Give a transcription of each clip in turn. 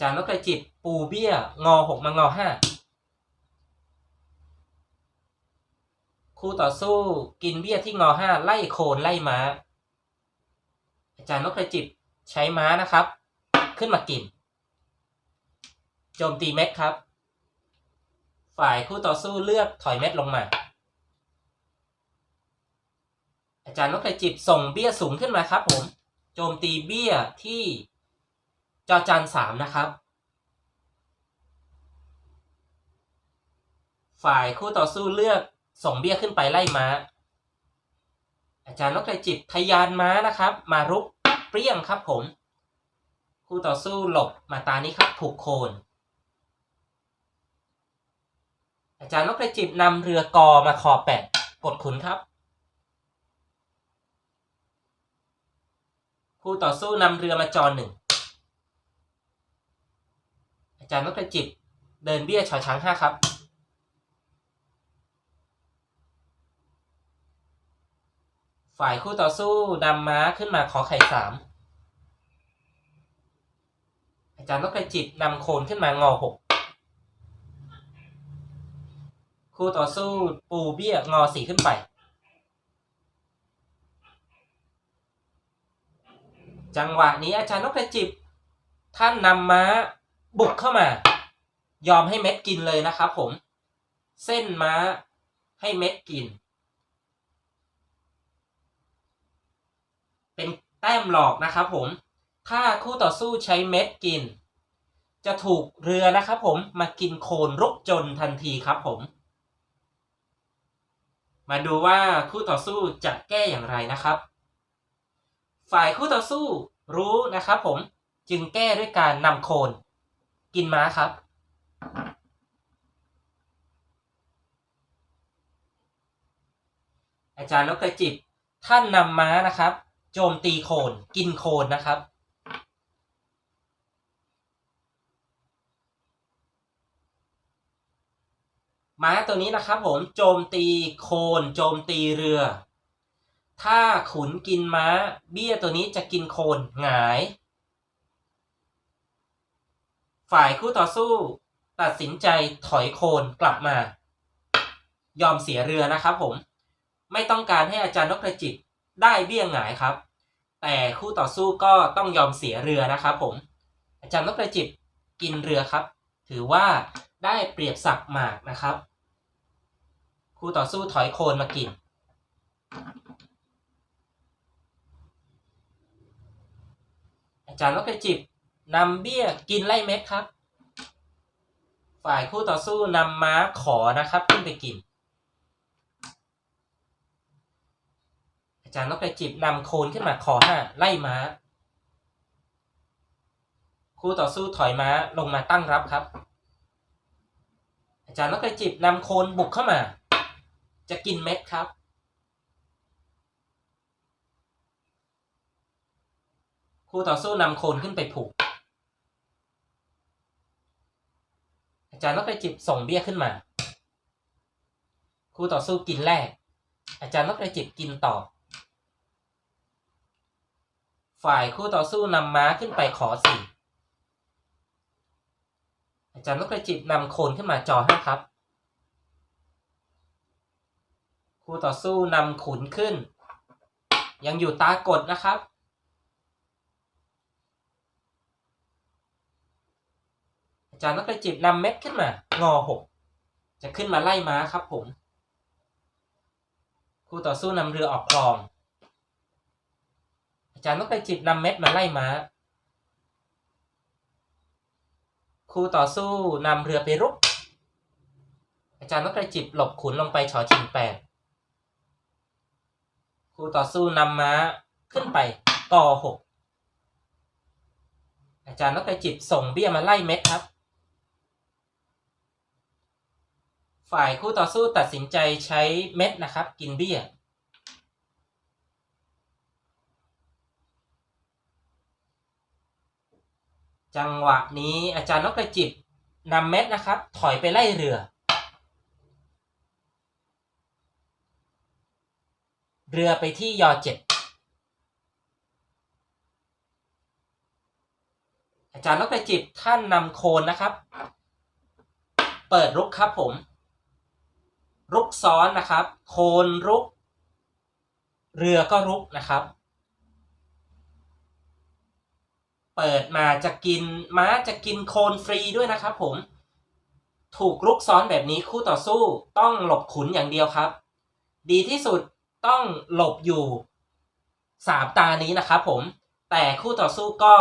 จารย์นกกระจิบปูเบี้ย งอหกมางอห้าคู่ต่อสู้กินเบี้ยที่งอห้าไล่โคนไล่ม้า อาจารย์นกกระจิบใช้ม้านะครับ ขึ้นมากิน โจมตีเม็ดครับ ฝ่ายคู่ต่อสู้เลือกถอยเม็ดลงมา อาจารย์นกกระจิบส่งเบี้ยสูงขึ้นมาครับผม โจมตีเบี้ยที่ จอจานสามนะครับ ฝ่ายคู่ต่อสู้เลือกส่งเบี้ยขึ้นไปไล่ม้า อาจารย์นกกระจิบทะยานม้านะครับ มารุกเปรี้ยงครับผม คู่ต่อสู้หลบมาตานี้ครับถูกโคนอาจารย์นกกระจิบนำเรือกอมาคอแปดกดขุนครับ คู่ต่อสู้นำเรือมาจอหนึ่ง จารย์นกกระจิบ เดินเบี้ยชอช้างห้าครับฝ่ายคู่ต่อสู้นำม้าขึ้นมาขอไข่สามอาจารย์นกกระจิบนำโคนขึ้นมางอหกคู่ต่อสู้ปูเบี้ยงอสี่ขึ้นไป จังหวะนี้อาจารย์นกกระจิบ ท่านนำม้า บุกเข้ามา ยอมให้เม็ดกินเลยนะครับผม เส้นม้าให้เม็ดกิน เป็นแต้มหลอกนะครับผม ถ้าคู่ต่อสู้ใช้เม็ดกิน จะถูกเรือนะครับผมมากินโคนรุกจนทันทีครับผม มาดูว่าคู่ต่อสู้จะแก้อย่างไรนะครับ ฝ่ายคู่ต่อสู้รู้นะครับผมจึงแก้ด้วยการนำโคน กินม้าครับ อาจารย์นกกระจิบท่านนำม้านะครับ โจมตีโคนกินโคนนะครับ ม้าตัวนี้นะครับผมโจมตีโคนโจมตีเรือ ถ้าขุนกินม้า เบี้ยตัวนี้จะกินโคนหงาย ฝ่ายคู่ต่อสู้ ตัดสินใจถอยโคนกลับมา ยอมเสียเรือนะครับผม ไม่ต้องการให้อาจารย์นกกระจิบได้เบี้ยงหงายครับ แต่คู่ต่อสู้ก็ต้องยอมเสียเรือนะครับผม อาจารย์นกกระจิบกินเรือครับ ถือว่าได้เปรียบสักหมากนะครับ คู่ต่อสู้ถอยโคนมากินอาจารย์นกกระจิบ นำเบี้ยกินไล่เม็ดครับ ฝ่ายคู่ต่อสู้นำม้าขอนะครับ ขึ้นไปกิน อาจารย์นกกระจิบนำโคนขึ้นมาขอห้าไล่ม้า คู่ต่อสู้ถอยม้าลงมาตั้งรับครับ อาจารย์นกกระจิบนำโคนบุกเข้ามา จะกินเม็ดครับคู่ต่อสู้นำโคนขึ้นไปผูก อาจารย์นกกระจิบส่งเบี้ยขึ้นมา คู่ต่อสู้กินแรก อาจารย์นกกระจิบกินต่อ ฝ่ายคู่ต่อสู้นำม้าขึ้นไปขอสี่อาจารย์นกกระจิบนำโคนขึ้นมาจอห้าครับ คู่ต่อสู้นำขุนขึ้น ยังอยู่ตากดนะครับ อาจารย์นกกระจิบนำเม็ดขึ้นมางอหกจะขึ้นมาไล่ม้าครับผม คู่ต่อสู้นำเรือออกคลอง อาจารย์นกกระจิบนำเม็ดมาไล่ม้า คู่ต่อสู้นำเรือไปรุก อาจารย์นกกระจิบหลบขุนลงไปชอชิงแปดคู่ต่อสู้นำม้าขึ้นไปกอหกอาจารย์นกกระจิบส่งเบี้ยมาไล่เม็ดครับ ฝ่ายคู่ต่อสู้ตัดสินใจใช้เม็ดนะครับ กินเบี้ย จังหวะนี้อาจารย์นกกระจิบนำเม็ดนะครับ ถอยไปไล่เรือ เรือไปที่ยอเจ็ดอาจารย์นกกระจิบท่านนำโคนนะครับ เปิดรุกครับผม รุกซ้อนนะครับ โคนรุก เรือก็รุกนะครับ เปิดมาจะกินม้าจะกินโคนฟรีด้วยนะครับ ผม ถูกรุกซ้อนแบบนี้คู่ต่อสู้ต้องหลบขุนอย่างเดียวครับ ดีที่สุดต้องหลบอยู่สามตานี้นะครับผม แต่คู่ต่อสู้ก็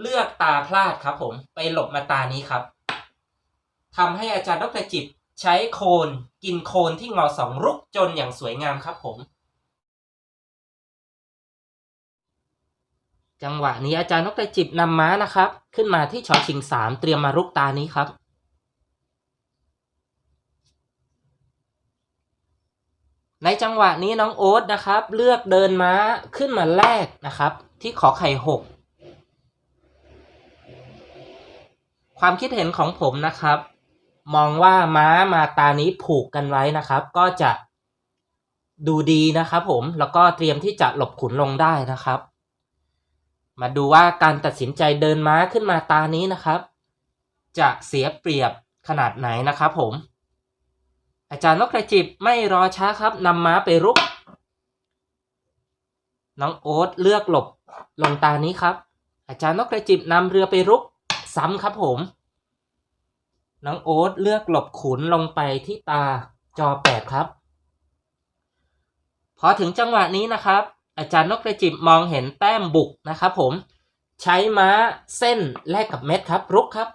เลือกตาพลาดครับผม ไปหลบมาตานี้ครับทำให้อาจารย์ดรจิบ ใช้โคนกินโคนที่งอสองรุกจนอย่างสวยงามครับผม จังหวะนี้อาจารย์นกกระจิบนำม้านะครับ ขึ้นมาที่ชอชิงสามเตรียมมารุกตานี้ครับในจังหวะนี้น้องโอ๊ตนะครับ เลือกเดินม้าขึ้นมาแรกนะครับ ที่ขอไข่หกความคิดเห็นของผมนะครับ มองว่าม้ามาตานี้ผูกกันไว้นะครับ ก็จะดูดีนะครับผมแล้วก็เตรียมที่จะหลบขุนลงได้นะครับ มาดูว่าการตัดสินใจเดินม้าขึ้นมาตานี้นะครับ จะเสียเปรียบขนาดไหนนะครับผม อาจารย์นกกระจิบไม่รอช้าครับนำม้าไปรุก น้องโอ๊ตเลือกหลบลงตานี้ครับ อาจารย์นกกระจิบนำเรือไปรุกซ้ำครับผม น้องโอ๊ตเลือกหลบขุนลงไปที่ตาจอแปดครับ พอถึงจังหวะนี้นะครับ อาจารย์นกกระจิบมองเห็นแต้มบุกนะครับผมใช้ม้าเส้นแลกกับเม็ดครับ รุกครับ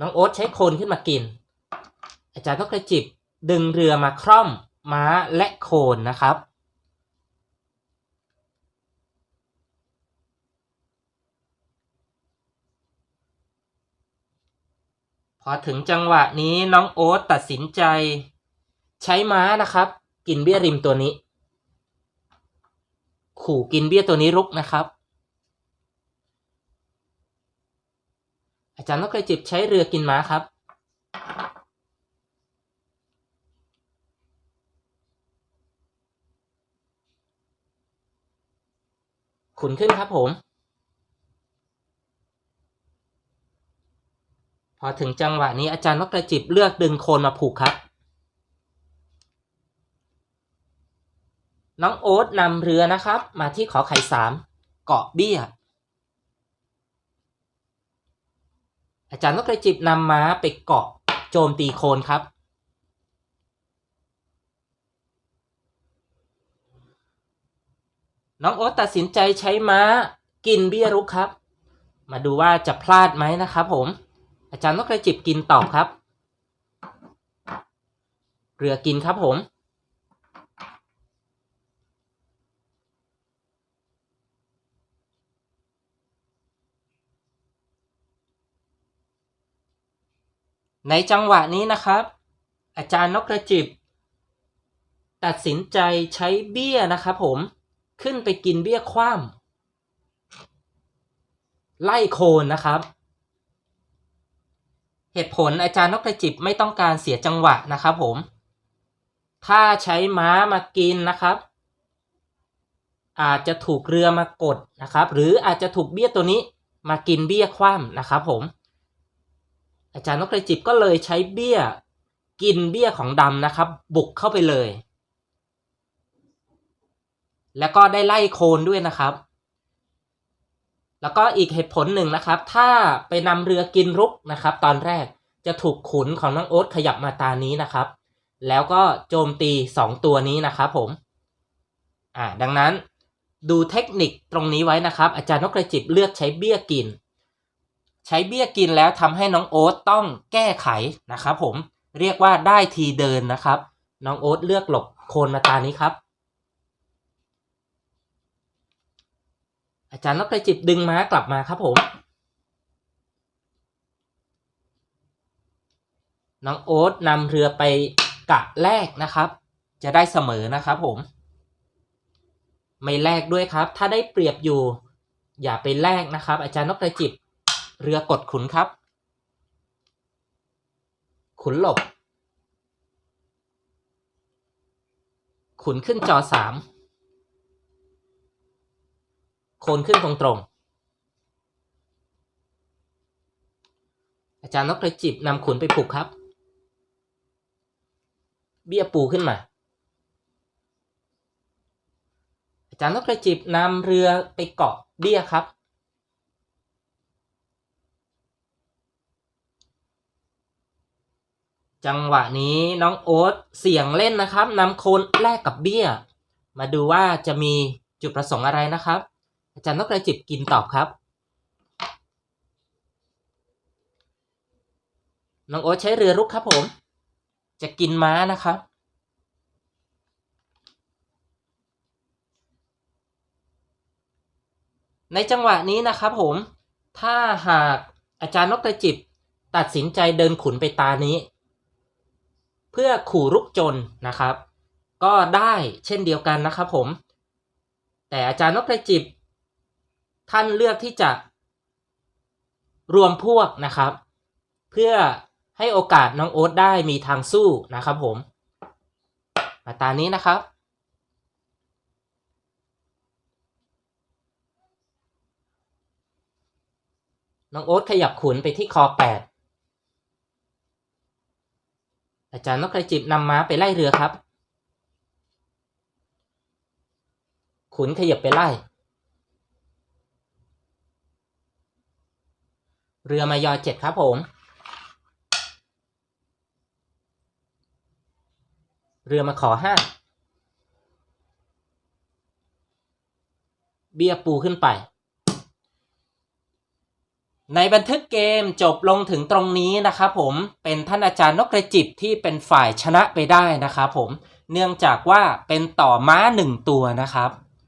น้องโอ๊ตใช้โคนขึ้นมากิน อาจารย์นกกระจิบดึงเรือมาคร่อมม้าและโคนนะครับ พอถึงจังหวะนี้น้องโอ๊ตตัดสินใจ ใช้ม้านะครับ กินเบี้ยริมตัวนี้ ขู่กินเบี้ยตัวนี้รุกนะครับ อาจารย์นกกระจิบใช้เรือกินม้าครับขุนขึ้นครับผม พอถึงจังหวะนี้อาจารย์นกกระจิบเลือกดึงโคนมาผูกครับ น้องโอ๊ตนำเรือนะครับ มาที่ขอไข่สามเกาะเบี้ย อาจารย์นกกระจิบนำม้าไปเกาะโจมตีโคนครับ น้องโอ๊ตตัดสินใจใช้ม้ากินเบี้ยรุกครับ มาดูว่าจะพลาดไหมนะครับผม อาจารย์นกกระจิบกินตอบครับ เรือกินครับผม ในจังหวะนี้นะครับ อาจารย์นกกระจิบ ตัดสินใจใช้เบี้ยนะครับผมขึ้นไปกินเบี้ยคว่ำไล่โคนนะครับ เหตุผลอาจารย์นกกระจิบไม่ต้องการเสียจังหวะนะครับผม ถ้าใช้ม้ามากินนะครับ อาจจะถูกเรือมากดนะครับ หรืออาจจะถูกเบี้ยตัวนี้มากินเบี้ยคว่ำนะครับผม อาจารย์นกกระจิบก็เลยใช้เบี้ยกินเบี้ยของดำนะครับ บุกเข้าไปเลย แล้วก็ได้ไล่โคนด้วยนะครับ แล้วก็อีกเหตุผลหนึ่งนะครับ ถ้าไปนำเรือกินรุกนะครับ ตอนแรกจะถูกขุนของน้องโอ๊ตขยับมาตานี้นะครับ แล้วก็โจมตีสองตัวนี้นะครับผมอ่าดังนั้นดูเทคนิคตรงนี้ไว้นะครับ อาจารย์นกกระจิบเลือกใช้เบี้ยกิน ใช้เบี้ยกินแล้วทำให้น้องโอ๊ตต้องแก้ไขนะครับผมเรียกว่าได้ทีเดินนะครับ น้องโอ๊ตเลือกหลบโคนมาตานี้ครับ อาจารย์นกกระจิบดึงม้ากลับมาครับผม น้องโอ๊ตนำเรือไปกะแรกนะครับ จะได้เสมอนะครับผม ไม่แลกด้วยครับ ถ้าได้เปรียบอยู่ อย่าไปแลกนะครับ อาจารย์นกกระจิบเรือกดขุนครับ ขุนหลบ ขุนขึ้นจอสาม โคนขึ้นตรงๆ อาจารย์นกกระจิบนำขุนไปผูกครับ เบี้ยปูขึ้นมา อาจารย์นกกระจิบนำเรือไปเกาะเบี้ยครับ จังหวะนี้น้องโอ๊ตเสียงเล่นนะครับนำโคนแลกกับเบี้ย มาดูว่าจะมีจุดประสงค์อะไรนะครับ อาจารย์นกกระจิบกินตอบครับ น้องโอ๊ตใช้เรือรุกครับผม จะกินม้านะครับ ในจังหวะนี้นะครับผม ถ้าหากอาจารย์นกกระจิบตัดสินใจเดินขุนไปตานี้ เพื่อขู่รุกจนนะครับ ก็ได้เช่นเดียวกันนะครับผม แต่อาจารย์นกกระจิบ ท่านเลือกที่จะรวมพวกนะครับ เพื่อให้โอกาสน้องโอ๊ตได้มีทางสู้นะครับผม มาตานี้นะครับ น้องโอ๊ตขยับขุนไปที่คอแปดอาจารย์นกกระจิบนำม้าไปไล่เรือครับ ขุนขยับไปไล่ เรือมายอเจ็ดครับผม เรือมาขอห้าเบี้ยปูขึ้นไป ในบันทึกเกมจบลงถึงตรงนี้นะครับผมเป็นท่านอาจารย์นกกระจิบที่เป็นฝ่ายชนะไปได้นะครับผมเนื่องจากว่าเป็นต่อม้าหนึ่งตัวนะครับ